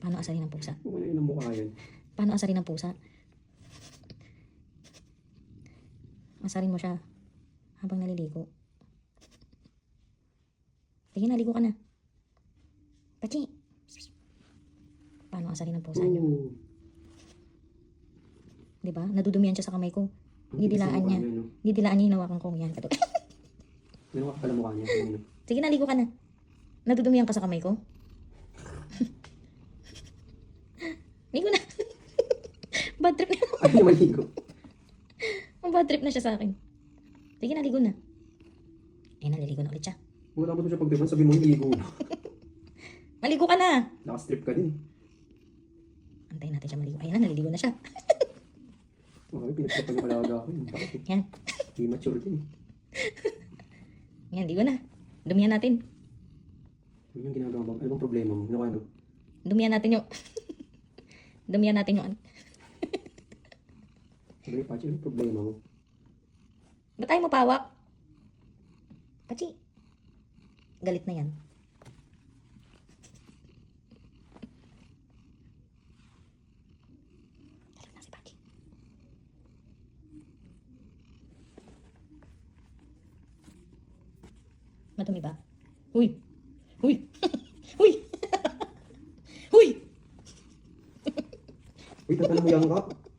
Paano asarin ng pusa? Kung ano yun ang mukha yun. Paano asarin ng pusa? Asarin mo siya habang naliligo. Sige, naligo ka na. Pachi! Paano asarin ng pusa niyo? Oo. Di ba? Nadudumihan siya sa kamay ko. Didilaan mukha niya. no? Didilaan niya hinawakan ko yan. Ka pala mukha niya. Ano? Sige, naligo ka na. Nadudumihan ka sa kamay ko. Ligo na. Bad trip na. Ay, maligo. Ang bad trip na siya sa akin. Sige, naligo na. Eh, naliligo na ulit siya. Wala mo siya pagdiban, sabi mo ligo. Maligo ka na! Nakastrip ka din. Antayin natin siya maligo. Ayun na, naliligo na siya. Okay, pinagsapan yung alaga ako. yun. Bakit? Yan. Hindi mature din. Yan, ligo na. Dumihan natin. Yun yung ginagawa mo. Ano bang problema mo? Ano ka ano? Dumihan natin yung... Dumihan natin yung... Ni Pachi, ano problema mo? Ba't tayo mapawak? Pachi. Galit na yan. Galit na si Pachi. Madumi ba? Uy! Uy! Uy! Uy! Uy, tatanong yan ka?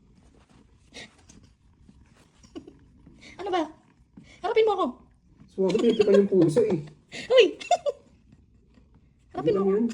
Ano ba? Harapin mo ako! Suwaga, pinagsapan yung puso eh. Uy! Harapin mo ako! yun.